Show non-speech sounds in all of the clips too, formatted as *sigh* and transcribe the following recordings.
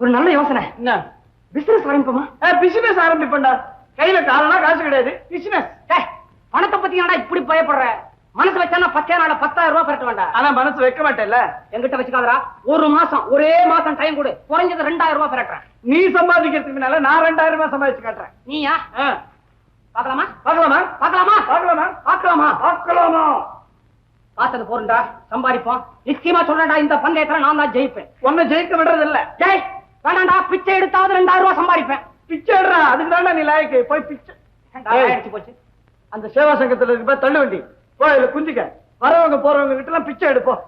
ஒரு நல்ல யோசனை. என்ன? பிசினஸ் ஆரம்பிப்போமா? பிசினஸ் ஆரம்பிப்பண்டா கையில காலனா காசு கிடையாது. பிசினஸ் பணத்தை பத்தி என்னடா இப்படி பயப்படுற? மனசு வச்சானா பத்தே நாள பத்தாயிரம் ரூபாய் பெறட்ட வேண்டாம். ஆனா மனசு வைக்க மாட்டேல்ல என்கிட்ட வச்சுக்காதடா. ஒரு மாசம் ஒரே மாசம் டைம் கொடு. குறைஞ்சது ரெண்டாயிரம் ரூபாய் பெறட்டுறேன் நீ சம்பாதிக்கிறதுக்கு முன்னால நான் ரெண்டாயிரம் ரூபாய் சம்பாதிச்சு காட்டுறேன். நீயா? பாக்கலாமா பார்க்கலாமா? பாக்கலாமா பார்க்கலாமா? பாக்கலாமா பார்க்கலாமா? காசது போறா சம்பாதிப்போம். நிச்சயமா சொல்றேன்டா இந்த பந்தயத்துல நான் தான் ஜெயிப்பேன். உன்னை ஜெயிக்க விடுறது இல்ல ஜெய் வேணாண்டா பிச்சை எடுத்தாவது ரெண்டாயிரம் ரூபாய் சம்பாதிப்பேன். பிச்சை எடுறா அதுக்கு தான்டா நீ லாயக்கு. போய் பிச்சை. அடிச்சு போச்சு. அந்த சேவா சங்கத்துல இருக்க தள்ளு வண்டி போய் இதுல குந்திக்க வரவங்க போறவங்க கிட்ட எல்லாம் பிச்சை எடுப்போம்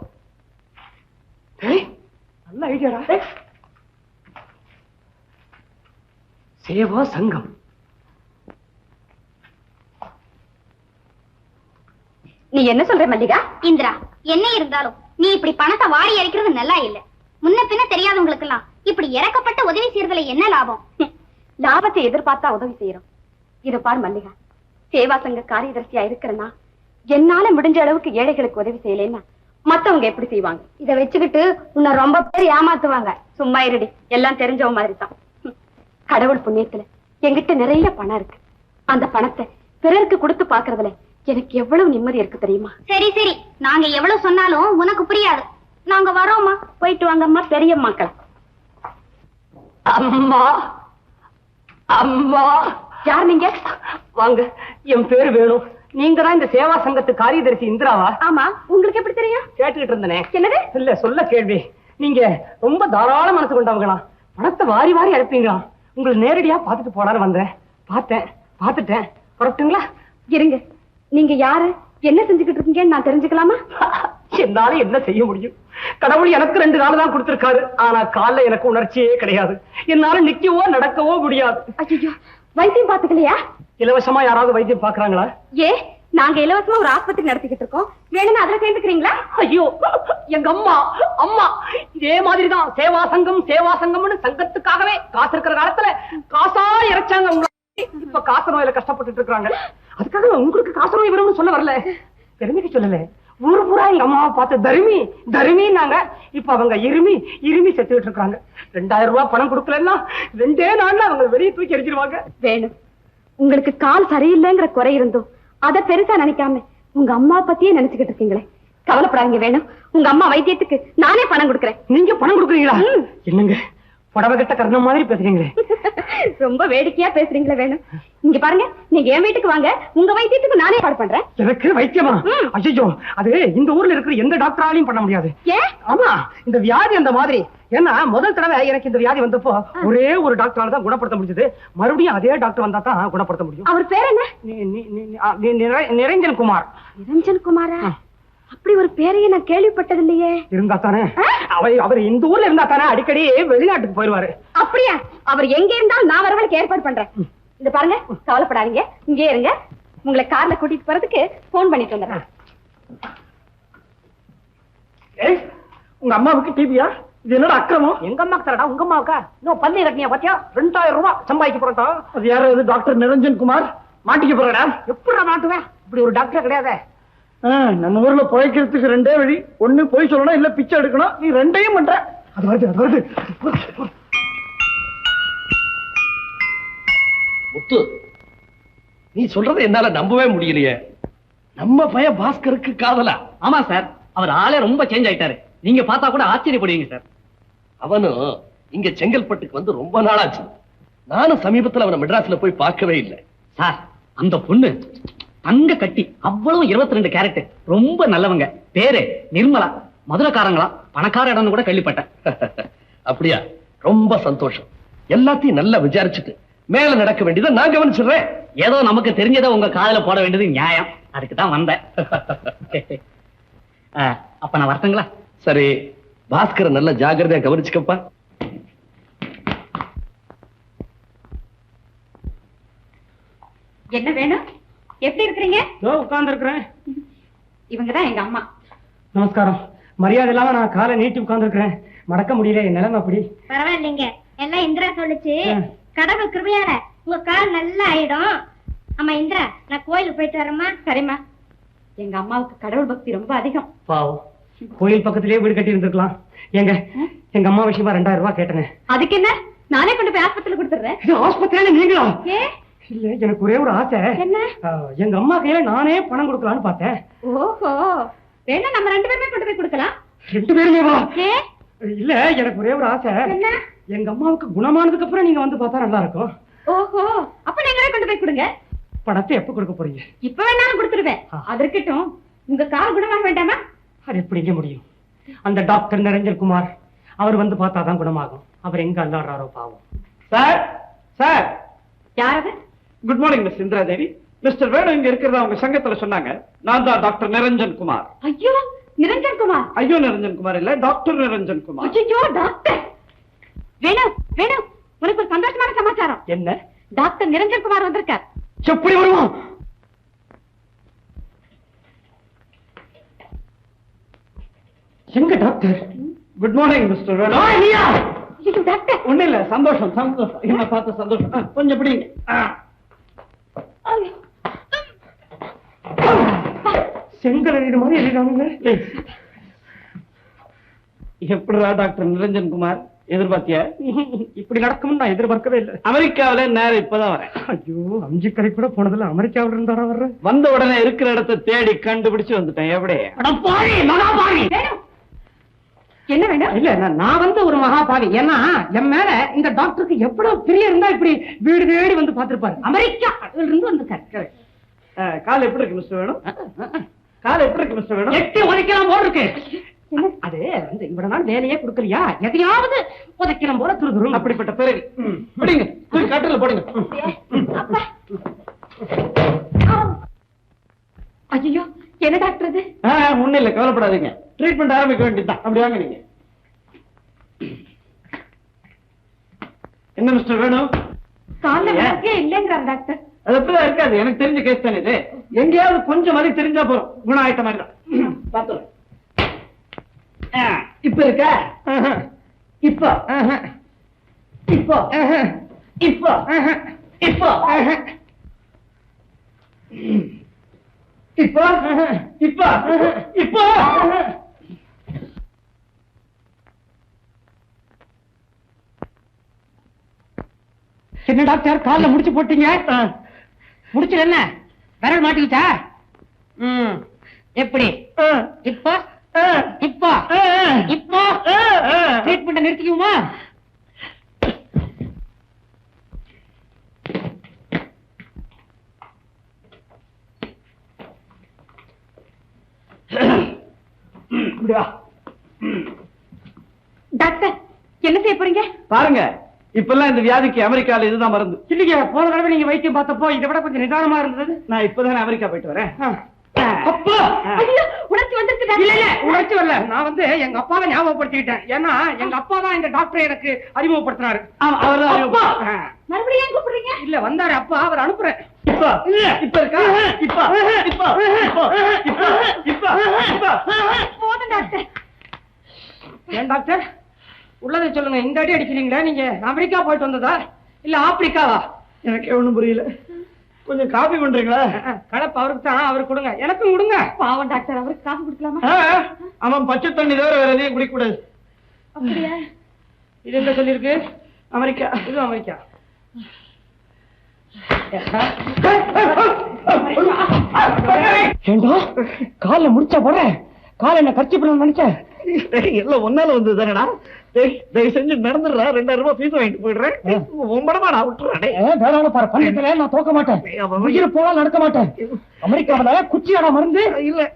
நல்ல ஐடியாடா. சேவா சங்கம். நீ என்ன சொல்ற மல்லிகா? இந்திரா என்ன இருந்தாலும் நீ இப்படி பணத்தை வாரி இறைக்கிறது நல்லா இல்ல. முன்ன பின்ன தெரியாதவங்களுக்கு எல்லாம் இப்படி இறக்கப்பட்ட உதவி செய்யறதுல என்ன லாபம்? லாபத்தை எதிர்பார்த்தா உதவி செய்யறோம். இத பார் மல்லிகா சேவா சங்க காரியதர்சியா இருக்கிறனா என்னால முடிஞ்ச அளவுக்கு ஏழைகளுக்கு உதவி செய்யலைன்னா மத்தவங்க எப்படி செய்வாங்க? இத வச்சுக்கிட்டு உன்னை ரொம்ப பேர் ஏமாத்துவாங்க. சும்மா இருடி எல்லாம் தெரிஞ்சவ மாதிரி தான் கடவுள் புண்ணியத்துல என்கிட்ட நிறைய பணம் இருக்கு. அந்த பணத்தை பிறருக்கு கொடுத்து பாக்குறதுல எனக்கு எவ்வளவு நிம்மதி இருக்கு தெரியுமா? சரி சரி. நாங்க எவ்வளவு சொன்னாலும் உனக்கு புரியாது. நாங்க வரோம்மா. போயிட்டு வாங்கம்மா. பெரியம்மாக்கள் அம்மா அம்மா. யார் நீங்க? வாங்க என் பேரு வேணும் நீங்க தான் இந்த சேவா சங்கத்து காரியதரிசி இந்திராவா? ஆமா உங்களுக்கு எப்படி தெரியும்? கேட்டுக்கிட்டு இருந்தனே. என்னது? இல்ல சொல்ல கேள்வி. நீங்க ரொம்ப தாராள மனசு கொண்டவங்களா? பணத்தை வாரி வாரி அனுப்பீங்களா உங்களை நேரடியா பார்த்துட்டு போலான்னு வந்தேன். பார்த்தேன் பார்த்துட்டேன். புறட்டுங்களா இருங்க. நீங்க யாரு? என்ன செஞ்சுக்கிட்டு இருக்கீங்கன்னு நான் தெரிஞ்சுக்கலாமா? *laughs* என்னால என்ன செய்ய முடியும்? கடவுள் எனக்கு ரெண்டு கால் தான் கொடுத்திருக்காரு. ஆனா கால்ல எனக்கு உணர்ச்சியே கிடையாது. என்னால நிக்கவோ நடக்கவோ முடியாது. ஐயோ வைத்தியம் பாத்துக்கலையா இலவசமா யாராவது வைத்தியம் பாக்குறாங்களா ஏ நாங்க இலவசமா ஒரு ஆஸ்பத்திரி நடத்திக்கிட்டு இருக்கோம். வேணும்னு அதுல சேர்ந்துக்கிறீங்களா? ஐயோ எங்க அம்மா அம்மா இதே மாதிரிதான். சேவா சங்கம் சேவா சங்கம்னு சங்கத்துக்காகவே காசு இருக்கிற காலத்துல காசா இறைச்சாங்க உங்களை இப்ப காச நோயில கஷ்டப்பட்டுட்டு இருக்காங்க அதுக்காக உங்களுக்கு காச நோய் வரும்னு சொல்ல வரல. பெருமைக்கு சொல்லல. ஊர் பூரா எங்க அம்மாவை பார்த்து தருமி தருமின்னாங்க இப்ப அவங்க இருமி இருமி செத்துக்கிட்டு இருக்காங்க. ரெண்டாயிரம் ரூபாய் பணம் கொடுக்கலன்னா ரெண்டே நாள்ல அவங்க வெளியே தூக்கி எரிஞ்சிருவாங்க வேணும். உங்களுக்கு கால் சரியில்லைங்கிற குறை இருந்தும் அத பெருசா நினைக்காம உங்க அம்மா பத்தியே நினைச்சுக்கிட்டு இருக்கீங்களே. கவலைப்படாதீங்க வேணும். உங்க அம்மா வைத்தியத்துக்கு நானே பணம் கொடுக்கறேன். நீங்க பணம் கொடுக்குறீங்களா? என்னங்க? புடவை கட்ட கர்ணம் மாதிரி பேசுறீங்களே. ரொம்ப வேடிக்கையா பேசுறீங்களே வேணும் இங்க பாருங்க நீங்க என் வீட்டுக்கு வாங்க. உங்க வைத்தியத்துக்கு நானே ஏற்பாடு பண்றேன். எனக்கு வைத்தியமா? ஐயோ அது இந்த ஊர்ல இருக்கிற எந்த டாக்டராலையும் பண்ண முடியாது. ஆமா இந்த வியாதி அந்த மாதிரி. ஏன்னா முதல் தடவை எனக்கு இந்த வியாதி வந்தப்போ ஒரே ஒரு டாக்டரால தான் குணப்படுத்த முடிஞ்சது. மறுபடியும் அதே டாக்டர் வந்தா தான் குணப்படுத்த முடியும். அவர் பேர் என்ன? நிரஞ்சன் குமார். நிரஞ்சன் குமாரா? அப்படி ஒரு பேரையே நான் கேள்விப்பட்டது இல்லையே இருந்தா தானே அவர் அவர் இந்த ஊர்ல இருந்தா தானே அடிக்கடி வெளிநாட்டுக்கு போயிருவாரு. அப்படியா? அவர் எங்க இருந்தாலும் நான் வரவழைக்கு ஏற்பாடு பண்றேன். இந்த பாருங்க கவலைப்படாதீங்க. இங்கே இருங்க. உங்களை கார்ல கூட்டிட்டு போறதுக்கு போன் பண்ணிட்டு வந்துடுறேன் ஏய், உங்க அம்மாவுக்கு டிவியா இது என்னடா அக்கிரமம்? எங்க அம்மாக்கு தரடா? உங்க அம்மாவுக்கா? இன்னும் பந்தய கட்டினியா பாத்தியா? ரெண்டாயிரம் ரூபாய் சம்பாதிக்க போறட்டா அது யாரு டாக்டர் நிரஞ்சன் குமார்? மாட்டிக்க போறடா எப்படி மாட்டுவேன்? இப்படி ஒரு டாக்டர் கிடையாதே. நம்ம ஊர்ல பிழைக்கிறதுக்கு ரெண்டே வழி. ஒண்ணு போய் சொல்லணும் இல்ல பிச்சை எடுக்கணும். நீ ரெண்டையும் பண்ற. அது வருது அது வருது முத்து நீ சொல்றதை என்னால நம்பவே முடியலையே. நம்ம பையன் பாஸ்கருக்கு காதலா? ஆமா சார். அவர் ஆளே ரொம்ப சேஞ்ச் ஆயிட்டாரு. நீங்க பார்த்தா கூட ஆச்சரியப்படுவீங்க சார். அவனும் இங்க செங்கல்பட்டுக்கு வந்து ரொம்ப நாளாச்சு. நானும் சமீபத்துல அவனை மெட்ராஸ்ல போய் பார்க்கவே இல்லை. சார் அந்த பொண்ணு தங்க கட்டி அவ்வளவு இருபத்தி ரெண்டு கேரட் ரொம்ப நல்லவங்க. பேரு நிர்மலா. மதுரைக்காரங்களா? பணக்கார இடம்னு கூட கேள்விப்பட்டேன். *laughs* அப்படியா? ரொம்ப சந்தோஷம். எல்லாத்தையும் நல்லா விசாரிச்சுட்டு மேல நடக்க வேண்டியதை நான் கவனிச்சிடுறேன். ஏதோ நமக்கு தெரிஞ்சதை உங்க காதுல போட வேண்டியது நியாயம். அதுக்கு தான் வந்தேன். *laughs* ஆ, அப்ப நான் வரட்டுங்களா? சரி. பாஸ்கரை நல்லா ஜாக்கிரதையா கவனிச்சுக்கப்பா. என்ன வேணும்? எப்படி இருக்கிறீங்க? உட்கார்ந்து இருக்கிறேன் இவங்கதான் எங்க அம்மா. நமஸ்காரம். மரியாதை இல்லாம நான் காலை நீட்டி உட்கார்ந்து இருக்கிறேன் மடக்க முடியல என் நிலைமை அப்படி. பரவாயில்லைங்க. எல்லாம் இந்திரா சொல்லுச்சு. கடவுள் கிருபையால உங்க கால் நல்லா ஆயிடும். ஆமா இந்திரா நான் கோயிலுக்கு போயிட்டு வரேம்மா. சரிம்மா. எங்க அம்மாவுக்கு கடவுள் பக்தி ரொம்ப அதிகம். பாவம். கோயில் பக்கத்திலேயே வீடு கட்டி இருந்திருக்கலாம். ஏங்க எங்க அம்மா விஷயமா ரெண்டாயிரம் ரூபாய் கேட்டேனே. அதுக்கு என்ன? நானே கொண்டு போய் ஆஸ்பத்திரியில கொடுத்துறேன் இது ஆஸ்பத்திரியில நீங்களா? ஏ? இல்ல எனக்கு ஒரே ஒரு ஆசை. என்ன? எங்க அம்மா கையில நானே பணம் கொடுக்கலாம்னு பார்த்தேன். ஓஹோ. வேணா நம்ம ரெண்டு பேருமே கொண்டு போய் கொடுக்கலாம். ரெண்டு பேருமே வா. ஏ இல்ல எனக்கு ஒரே ஒரு ஆசை. என்ன? எங்க அம்மாவுக்கு குணமானதுக்கு அப்புறம் நீங்க வந்து பார்த்தா நல்லா இருக்கும். ஓஹோ. அப்ப நீங்களே கொண்டு போய் கொடுங்க. பணத்தை எப்ப கொடுக்க போறீங்க? இப்ப வேணாலும் கொடுத்துருவேன். அது இருக்கட்டும். உங்க கால் குணமாக வேண்டாமா? அது எப்படிங்க முடியும்? அந்த டாக்டர் நிரஞ்சன் குமார் அவர் வந்து பார்த்தாதான் குணமாகும். அவர் எங்க அல்லாடுறாரோ பாவம். Sir sir. யாரது good morning miss Indira Devi mister Venu இங்க இருக்கிறதா உங்க சங்கத்துல சொன்னாங்க. நான் தான் டாக்டர் நிரஞ்சன் குமார். ஐயோ நிரஞ்சன் குமார். ஐயோ நிரஞ்சன் குமார் இல்ல டாக்டர் நிரஞ்சன் குமார். ஐயோ டாக்டர். வேணும் வேணும் உனக்கு ஒரு சந்தோஷமான சமாச்சாரம். என்ன? டாக்டர் நிரஞ்சன் குமார் வந்திருக்கார். எப்படி வருவான் எங்க doctor? Good morning mister Venu doctor. ஒண்ணு இல்ல சந்தோஷம் சந்தோஷம். என்ன பார்த்த சந்தோஷம். கொஞ்சம் பிடிங்க. செங்கல் எழுது மாதிரி எழுதானுங்க எப்படிடா டாக்டர் நிரஞ்சன் குமார் எதிர்பார்த்தியா? இப்படி நடக்கும்னு நான் எதிர்பார்க்கவே இல்லை. அமெரிக்காவில நேரம் இப்பதான் வரேன். ஐயோ அஞ்சு கரை கூட போனதுல அமெரிக்காவில இருந்தாரா வர்ற? வந்த உடனே இருக்கிற இடத்தை தேடி கண்டுபிடிச்சு வந்துட்டேன். எப்படி? என்ன வேணும்? இல்ல நான் வந்து ஒரு மகாபாவி. ஏன்னா என் மேல இந்த டாக்டருக்கு எவ்வளவு பிரிய இருந்தா இப்படி வீடு தேடி வந்து பார்த்திருப்பாரு. அமெரிக்கா இருந்து வந்திருக்காரு கால் எப்படி இருக்கு மிஸ்டர் வேணும்? கால் எப்படி இருக்கு மிஸ்டர் வேணும்? எட்டி உதைக்கலாம் போல இருக்கு. அது வந்து இவ்வளவு நாள் வேலையே கொடுக்கலையா? எதையாவது உதைக்கலாம் போல துருதுரும் அப்படிப்பட்ட பிறவி. பிடிங்க. கட்டில போடுங்க. ஐயோ என்ன டாக்டர் இது ஆ, ஒண்ணும் இல்ல கவலைப்படாதீங்க. ட்ரீட்மெண்ட் ஆரம்பிக்க வேண்டியதுதான். அப்படி வாங்க நீங்க. என்ன மிஸ்டர் வேணும்? ஏன்? விளக்கே இல்லைங்கிறார் டாக்டர் அது அப்படிதான் இருக்காது. எனக்கு தெரிஞ்ச கேஸ் தானே இது. எங்கேயாவது கொஞ்சம் மாதிரி தெரிஞ்சா போறோம் குணம் ஆயிட்ட மாதிரி தான். பார்த்துறேன் இப்ப இருக்க? இப்போ? இப்போ? இப்போ? இப்போ? இப்போ இப்போ இப்போ. என்ன டாக்டர் கால்ல முடிச்சு போட்டீங்க? முடிச்சு என்ன? விரல் மாட்டிக்கிச்சா? ம். எப்படி? இப்போ? இப்போ? இப்போ? ட்ரீட்மெண்ட் நிறுத்திக்குமா இப்படி வா டாக்டர் என்ன செய்ய போறீங்க? பாருங்க இப்பெல்லாம் இந்த வியாதிக்கு அமெரிக்கால இதுதான் மருந்து. இல்லைங்க போன தடவை நீங்க வைத்தியம் பார்த்தப்போ இதை விட கொஞ்சம் நிதானமா இருந்தது. நான் இப்பதானே அமெரிக்கா போயிட்டு வரேன். அப்பா! ஐயோ உணர்ச்சி வந்துருச்சு இல்ல இல்ல டாக்டர் உணர்ச்சி வரல. நான் வந்து எங்க அப்பாவை ஞாபகப்படுத்திக்கிட்டேன். ஏன்னா எங்க அப்பா தான் இந்த டாக்டரை எனக்கு அறிமுகப்படுத்தினாரு. மறுபடியும் கூப்பிடுறீங்க? இல்ல வந்தாரு அப்பா அவர் அனுப்புறேன். இப்ப இப்ப இருக்கா? இப்ப இப்ப இப்ப இப்ப இப்ப இப்ப. போதும் டாக்டர். ஏன் டாக்டர்? உள்ளதை சொல்லுங்க. இந்த அடி அடிக்கிறீங்களா நீங்க அமெரிக்கா போயிட்டு வந்ததா? இல்ல ஆப்பிரிக்காவா? எனக்கு ஒண்ணும் புரியல. கொஞ்சம் காபி பண்றீங்களா? கலப்பு அவருக்கு தான். அவருக்கு கொடுங்க. எனக்கும் கொடுங்க. பாவம் டாக்டர் அவருக்கு காசு கொடுக்கலாமா? அவன் பச்சை தண்ணி தவிர வேற எதையும் குடிக்க கூடாது அப்படியா? இது என்ன சொல்லிருக்கு அமெரிக்கா. இது அமெரிக்கா. ஏண்டா? கால்ல முடிச்சா போறேன் கால என்ன கட்சி பண்ண நினைச்சேன் எல்லாம் ஒன்னால வந்தது தானடா. தயவு செஞ்சு நடந்துடுறா ரெண்டாயிரம் ரூபாய் ஃபீஸ் வாங்கிட்டு போயிடுறேன். ஒன்படமா நான் விட்டுறேன். வேளாண் பாரு. பஞ்சத்துல நான் தோக்க மாட்டேன். உயிர் போனா நடக்க மாட்டேன். அமெரிக்காவில குச்சியாடா மருந்து. இல்ல.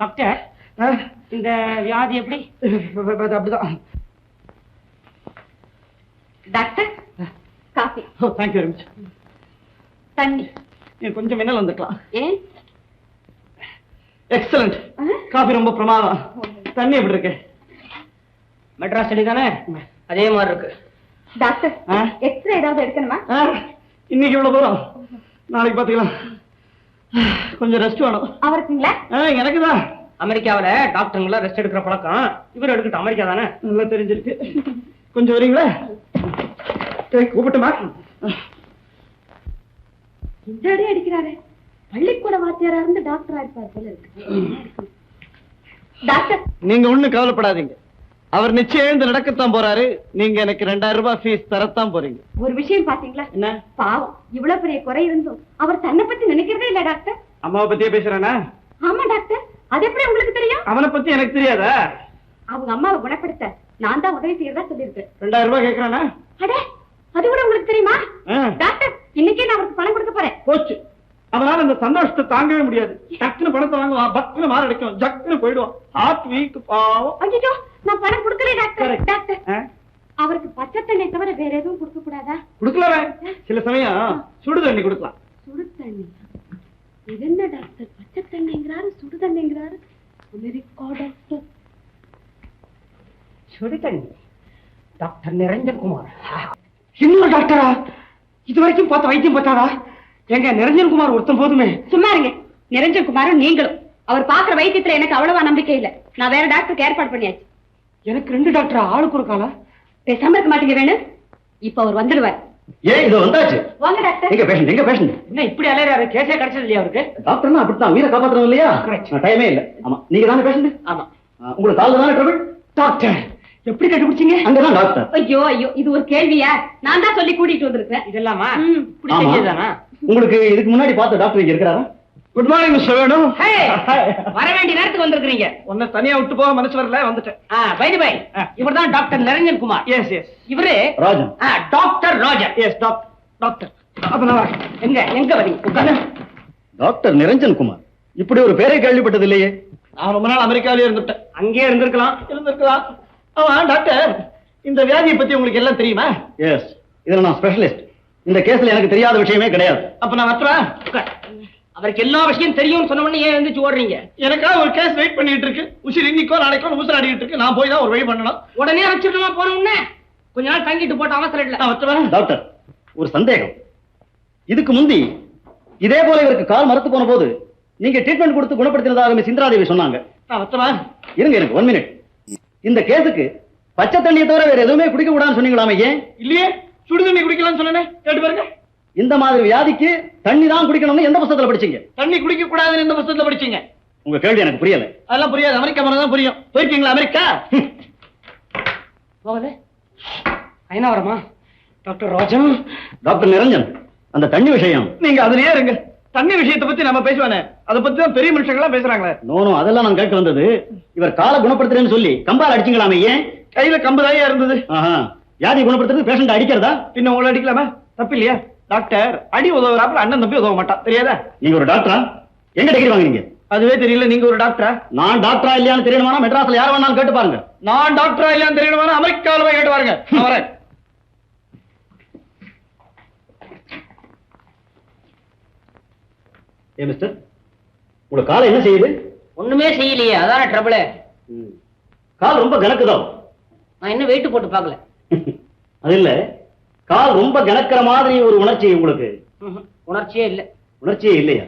டாக்டர் இந்த வியாதி எப்படி? அப்படிதான். Doctor? Coffee. Thank you very much தண்ணி. நீ கொஞ்சம் மின்னல் வந்துக்கலாம். ஏன்? எக்ஸலண்ட் காபி ரொம்ப பிரமாதம். தண்ணி எப்படி இருக்கு? மெட்ராஸ் செடி தானே அதே மாதிரி இருக்கு. டாக்டர்? எக்ஸ்ரே ஏதாவது எடுக்கணுமா? இன்னைக்கு இவ்வளவு தூரம். நாளைக்கு பாத்துக்கலாம் கொஞ்சம் ரெஸ்ட் வேணும். அவருக்குங்களா? எனக்கு தான். அமெரிக்காவில டாக்டருங்கள ரெஸ்ட் எடுக்கிற பழக்கம். இவர் எடுக்கட்டும். அமெரிக்கா தானே? நல்லா தெரிஞ்சிருக்கு. கொஞ்சம் வரீங்களா? கூப்பிட்டுமா இந்த அடி அடிக்கிறாரு? பள்ளிக்கூட வாத்தியாரா இருந்து டாக்டரா இருப்பார் போல இருக்கு. டாக்டர். நீங்க ஒண்ணும் கவலைப்படாதீங்க. அவர் நிச்சயம் எழுந்து நடக்கத்தான் போறாரு. நீங்க எனக்கு ரெண்டாயிரம் ரூபாய் ஃபீஸ் தரத்தான் போறீங்க. ஒரு விஷயம் பாத்தீங்களா? என்ன? பாவம். இவ்வளவு பெரிய குறை இருந்தும் அவர் தன்னை பத்தி நினைக்கிறதே இல்ல டாக்டர். அம்மாவை பத்தியே பேசுறானா? ஆமா டாக்டர். அது எப்படி உங்களுக்கு தெரியும்? அவனை பத்தி எனக்கு தெரியாதா? அவங்க அம்மாவை குணப்படுத்த நான் தான் உதவி செய்யறதா சொல்லியிருக்கேன். ரெண்டாயிரம் ரூபாய் கேக்குறானா? அடே அது கூட உங்களுக்கு தெரியுமா? டாக்டர் இன்னைக்கே நான் அவருக்கு பணம் கொடுக்க போறேன். போச்சு. அவனால அந்த சந்தோஷத்தை தாங்கவே முடியாது. டக்குன்னு பணத்தை வாங்குவான் பக்குன்னு மாற அடிக்கும். ஜக்குன்னு போயிடுவான். ஹார்ட் வீக் பாவம். ஐயோ நான் பணம் கொடுக்கல டாக்டர். டாக்டர் அவருக்கு பச்சை தண்ணி தவிர வேற எதுவும் கொடுக்க கூடாதா? கொடுக்கலாமே சில சமயம் சுடு தண்ணி கொடுக்கலாம். சுடு தண்ணி இது என்ன டாக்டர்? பச்சை தண்ணிங்கிறாரு சுடு தண்ணிங்கிறாரு அமெரிக்கா டாக்டர். சுடு தண்ணி டாக்டர் நிரஞ்சன் குமார். இன்னொரு டாக்டரா? இது வரைக்கும் பார்த்த வைத்தியம் பார்த்தாரா எங்க நிரஞ்சன் குமார் ஒருத்தன் போதுமே. சும்மா இருங்க. நிரஞ்சன் குமாரும் நீங்களும். அவர் பாக்குற வைத்தியத்துல எனக்கு அவ்வளவா நம்பிக்கை இல்ல. நான் வேற டாக்டருக்கு ஏற்பாடு பண்ணியாச்சு. எனக்கு ரெண்டு டாக்டரா? ஆளுக்கு ஒரு காலா? பேசாம இருக்க மாட்டீங்க வேணும் இப்ப அவர் வந்துடுவார். ஏன் இது வந்தாச்சு. வாங்க டாக்டர். எங்க பேஷண்ட் எங்க பேஷண்ட் என்ன இப்படி அலையறாரு கேஸே கிடைச்சது இல்லையா அவருக்கு? டாக்டர்னா அப்படித்தான். உயிரை காப்பாற்றணும் இல்லையா. டைமே இல்ல. ஆமா நீங்க தானே பேஷண்ட் ஆமா உங்களுக்கு கால் தானே ட்ரபிள் டாக்டர். எப்படி கண்டுபிடிச்சீங்க? அங்கதான் டாக்டர் ஐயோ ஐயோ இது ஒரு கேள்வியா? நான் தான் சொல்லி கூட்டிட்டு வந்திருக்கேன். இதெல்லாமா உங்களுக்கு இதுக்கு முன்னாடி பார்த்த டாக்டர் இங்க இருக்கிறாரா? குட் மார்னிங் மிஸ்டர் வேணும் ஹே, *laughs* வர வேண்டிய நேரத்துக்கு வந்திருக்கிறீங்க. உன்னை தனியா விட்டு போக மனசு வரல வந்துட்டேன். பை பை இவர்தான் doctor Niranjan Kumar. Yes yes இவரு ராஜன். ஆ, டாக்டர் ராஜர் எஸ் டாக்டர் டாக்டர் அப்ப நான். எங்க எங்க வரீங்க? உட்காரு. டாக்டர் நிரஞ்சன் குமார். இப்படி ஒரு பேரை கேள்விப்பட்டது இல்லையே நான் ரொம்ப நாள் அமெரிக்காவிலே இருந்துட்டேன். அங்கேயே இருந்திருக்கலாம். இருந்திருக்கலாம். ஆமா டாக்டர். இந்த வியாதியை பத்தி உங்களுக்கு எல்லாம் தெரியுமா? எஸ் இதுல நான் ஸ்பெஷலிஸ்ட் இந்த கேஸ்ல எனக்கு தெரியாத விஷயமே கிடையாது. அப்ப நான் உட்கார். அவருக்கு எல்லா விஷயம் தெரியும்னு சொன்ன உடனே ஏன் எழுந்துச்சு ஓடுறீங்க? எனக்காக ஒரு கேஸ் வெயிட் பண்ணிட்டு இருக்கு. உசிர் இன்னைக்கோ நாளைக்கோ ஊசலாடிட்டு இருக்கு. நான் போய் தான் ஒரு வழி பண்ணணும். உடனே வச்சிடணுமா போன உடனே கொஞ்ச நாள் தங்கிட்டு போட்ட அவசரம் இல்ல. நான் வரட்டுறேன் டாக்டர் ஒரு சந்தேகம். இதுக்கு முந்தி இதே போல இவருக்கு கால் மரத்து போன போது நீங்க ட்ரீட்மெண்ட் கொடுத்து குணப்படுத்தினதாக மிஸ் இந்திராதேவி சொன்னாங்க இருங்க இருங்க ஒன் மினிட் இந்த கேஸுக்கு பச்சை தண்ணியை தவிர வேற எதுவுமே குடிக்க கூடாதுன்னு சொன்னீங்களாமே ஏன்? இல்லையே. சுடு தண்ணி குடிக்கலாம்னு சொன்னேன். கேட்டு பாருங்க. இந்த மாதிரி வியாதிக்கு தண்ணி தான் குடிக்கணும்னு எந்த புத்தகத்துல படிச்சீங்க? தண்ணி குடிக்க கூடாதுன்னு இந்த புத்தகத்துல படிச்சீங்க? உங்க கேள்வி எனக்கு புரியல. அதெல்லாம் புரியாது. அமெரிக்கா போனா தான் புரியும். போயிருக்கீங்களா அமெரிக்கா? போகல. ஐநா வரமா டாக்டர் ராஜன். டாக்டர் நிரஞ்சன் அந்த தண்ணி விஷயம். நீங்க அதுலயே இருங்க. தண்ணி விஷயத்தை பத்தி நம்ம பேசுவானே. அதை பத்தி தான் பெரிய மனுஷங்களா பேசுறாங்களே. நோ நோ அதெல்லாம் நான் கேட்க வந்தது. இவர் காலை குணப்படுத்துறேன்னு சொல்லி கம்பால் அடிச்சீங்களாமே ஏன்? கையில கம்பு தாயா இருந்தது. வியாதி குணப்படுத்துறது பேஷண்ட் அடிக்கிறதா? பின்ன உங்களை அடிக்கலாமா? தப்பு இல்லையா? டாக்டர் அடி உதவுறாப்புல அண்ணன் தம்பி உதவ மாட்டான். தெரியாதா? நீங்க ஒரு டாக்டரா எங்க டிகிரி வாங்குனீங்க? அதுவே தெரியல நீங்க ஒரு டாக்டரா நான் டாக்டரா இல்லையான்னு தெரியணுமா மெட்ராஸ்ல யார் வேணாலும் கேட்டு பாருங்க. நான் டாக்டரா இல்லையான்னு தெரியணுமா அமெரிக்காவில் போய் கேட்டு பாருங்க. நான் வரேன். ஏ மிஸ்டர் உங்க காலை என்ன செய்யுது? ஒண்ணுமே செய்யலையே அதான ட்ரபிள் கால் ரொம்ப கணக்குதோ நான் இன்னும் வெயிட் போட்டு பார்க்கல. *laughs* அது இல்ல. கால் ரொம்ப கணக்கிற மாதிரி ஒரு உணர்ச்சி உங்களுக்கு. உணர்ச்சியே இல்ல. உணர்ச்சியே இல்லையா?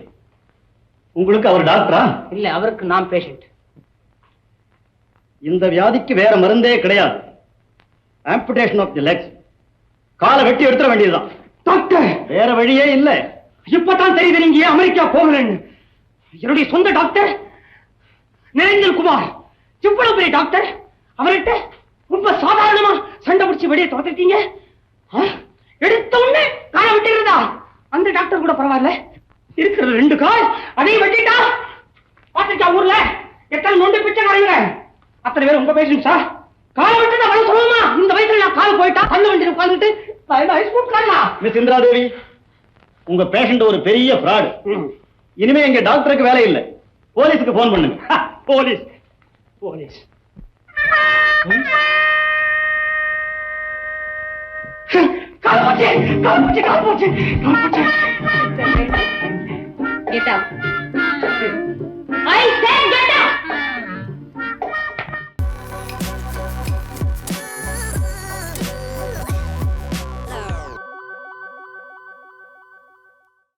உங்களுக்கு அவர் டாக்டரா? இல்ல அவருக்கு நான் பேஷண்ட் இந்த வியாதிக்கு வேற மருந்தே கிடையாது. ஆம்புடேஷன் ஆஃப் தி லெக்ஸ் காலை வெட்டி எடுத்துட வேண்டியதுதான். டாக்டர்! வேற வழியே இல்ல. இப்பதான் தெரியுது நீங்க அமெரிக்கா போகலன்னு. என்னுடைய சொந்த டாக்டர் நிரஞ்சன் குமார். இவ்வளவு பெரிய டாக்டர்? அவர்கிட்ட ரொம்ப சாதாரணமா சண்டை பிடிச்சு வெளியே துரத்திட்டீங்க? எடுத்த உடனே காலை வெட்டிடுறதா? அந்த டாக்டர் கூட பரவாயில்ல. இருக்கிறது ரெண்டு கால். அதையும் வெட்டிட்டா? பாத்துட்டா ஊர்ல? எத்தனை நொண்டு பிச்சைக்காரங்க? அத்தனை பேர் உங்க பேசுங்க சார். காலை வெட்டுறதா வர சொல்லுமா இந்த வயசுல நான் கால் போயிட்டா தள்ளு வண்டி உட்காந்துட்டு ஐஸ் போட்டுக்கலாம் மிஸ் இந்திராதேவி உங்க பேஷண்ட் ஒரு பெரிய ஃப்ராடு இனிமே எங்க டாக்டருக்கு வேலை இல்லை. போலீஸுக்கு போன் பண்ணுங்க. Police. Police. Get out. I said get